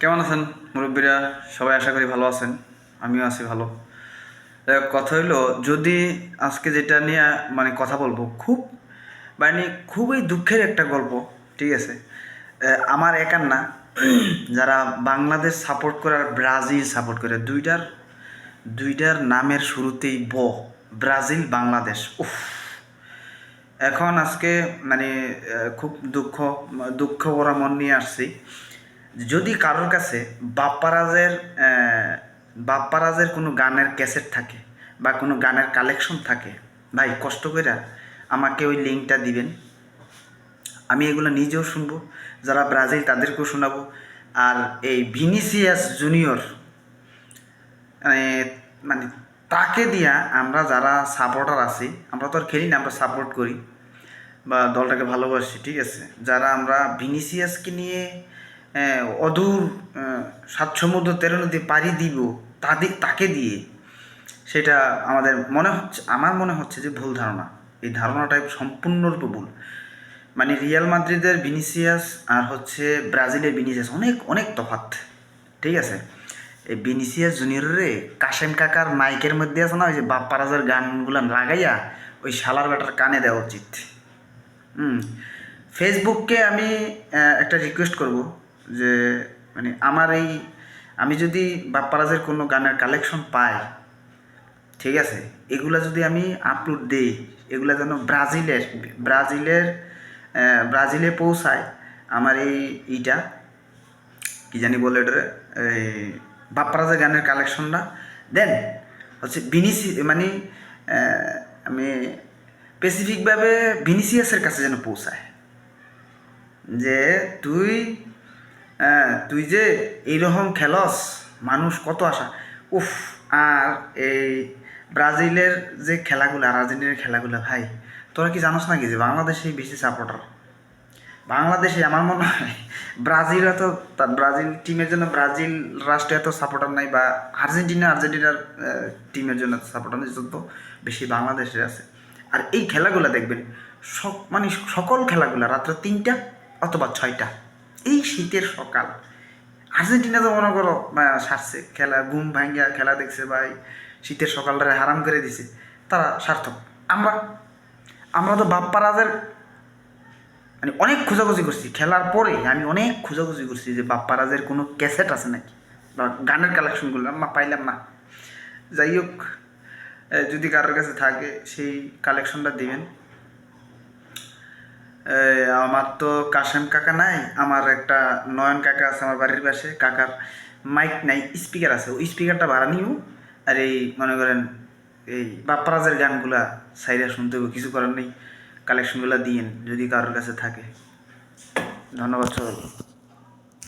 কেমন আছেন মুরব্বীরা? সবাই আশা করি ভালো আছেন, আমিও আছি ভালো। কথা হইল, যদি আজকে যেটা নিয়ে মানে কথা বলব, খুব মানে খুবই দুঃখের একটা গল্প, ঠিক আছে? আমার একার না যারা বাংলাদেশ সাপোর্ট করে আর ব্রাজিল সাপোর্ট করে, দুইটার দুইটার নামের শুরুতেই ব, ব্রাজিল, বাংলাদেশ, উফ। এখন আজকে মানে খুব দুঃখ দুঃখ ভরা মন নিয়ে আসছি। যদি কারোর কাছে বাপ্পারাজের বাপ্পারাজের কোনো গানের ক্যাসেট থাকে বা কোনো গানের কালেকশন থাকে, ভাই কষ্ট করে আমাকে ওই লিঙ্কটা দিবেন। আমি এগুলো নিজেও শুনব, যারা ব্রাজিল তাদেরকেও শোনাবো। আর এই ভিনিসিয়াস জুনিয়র মানে মানে তাকে দিয়া আমরা যারা সাপোর্টার আছি, আমরা তো আর খেলি না, আমরা সাপোর্ট করি বা দলটাকে ভালোবাসি, ঠিক আছে? যারা আমরা ভিনিসিয়াসকে নিয়ে অদূর আহ, সাত সমুদ্র তেরো নদী পাড়ি দিব তাদের তাকে দিয়ে সেটা আমাদের মনে হচ্ছে আমার মনে হচ্ছে যে ভুল ধারণা। এই ধারণাটাই সম্পূর্ণরূপে ভুল। মানে রিয়াল মাদ্রিদের ভিনিসিয়াস আর হচ্ছে ব্রাজিলের ভিনিসিয়াস অনেক অনেক তফাৎ। ঠিক আছে? এই ভিনিসিয়াস জুনিয়রে কাশেম কাকার মাইকের মধ্যে আছে না ওই যে বাপ্পারাজার গানগুলো লাগাইয়া ওই শালার বেটার কানে দেওয়া উচিত। হুম। ফেসবুককে আমি একটা রিকোয়েস্ট করব। যে মানে আমার এই, আমি যদি বাপ্পারাজের কোনো গানের কালেকশন পাই, ঠিক আছে, এগুলা যদি আমি আপলোড দেই, এগুলা যেন ব্রাজিলের ব্রাজিলের ব্রাজিলে পৌঁছায় আমার এই ইটা, কি জানি বলে এটা এই বাপ্পারাজের গানের কালেকশনটা দেন হচ্ছে বিনিসি মানে আমি স্পেসিফিকভাবে ভিনিসিয়াসের কাছে যেন পৌঁছায়। যে, তুই আহ, তুই যে এইরকম খেলস মানুষ কত আশা। উফ আর এই ব্রাজিলের যে খেলাগুলো আর আর্জেন্টিনার খেলাগুলো ভাই তোরা কি জানোস নাকি যে বাংলাদেশেই বেশি সাপোর্টার বাংলাদেশে আমার মনে হয় ব্রাজিল এত ব্রাজিল টিমের জন্য ব্রাজিল রাষ্ট্রে এত সাপোর্টার নাই বা আর্জেন্টিনা আর্জেন্টিনার টিমের জন্য সাপোর্টার নেই যত বেশি বাংলাদেশে আছে। আর এই খেলাগুলো দেখবেন সব মানে সকল খেলাগুলো রাত্রে তিনটা অথবা ছয়টা এই শীতের সকাল। আর্জেন্টিনা তো মনে করো সারছে, খেলা, ঘুম ভাঙ্গিয়া খেলা দেখছে ভাই, শীতের সকালটারে হারাম করে দিছে, তারা সার্থক। আমরা আমরা তো বাপ্পারাজের মানে অনেক খোঁজাখুঁজি করছি, খেলার পরে আমি অনেক খোঁজাখুঁজি করছি যে বাপ্পারাজের কোনো ক্যাসেট আছে নাকি, বা গানের কালেকশনগুলো আমরা পাইলাম না। যাই হোক যদি কারোর কাছে থাকে, সেই কালেকশনটা দিবেন। আমার তো কাশেম কাকা নাই, আমার একটা নয়ন কাকা আছে আমার বাড়ির পাশে, কাকার মাইক নাই স্পিকার আছে, ওই স্পিকারটা ভাড়া নিও, আর এই মনে করেন এই বাপ্পারাজের গানগুলা সাইডে শুনতে হবে, কিছু করার নেই কালেকশনগুলো দিয়েন, যদি কারোর কাছে থাকে। ধন্যবাদ সবাই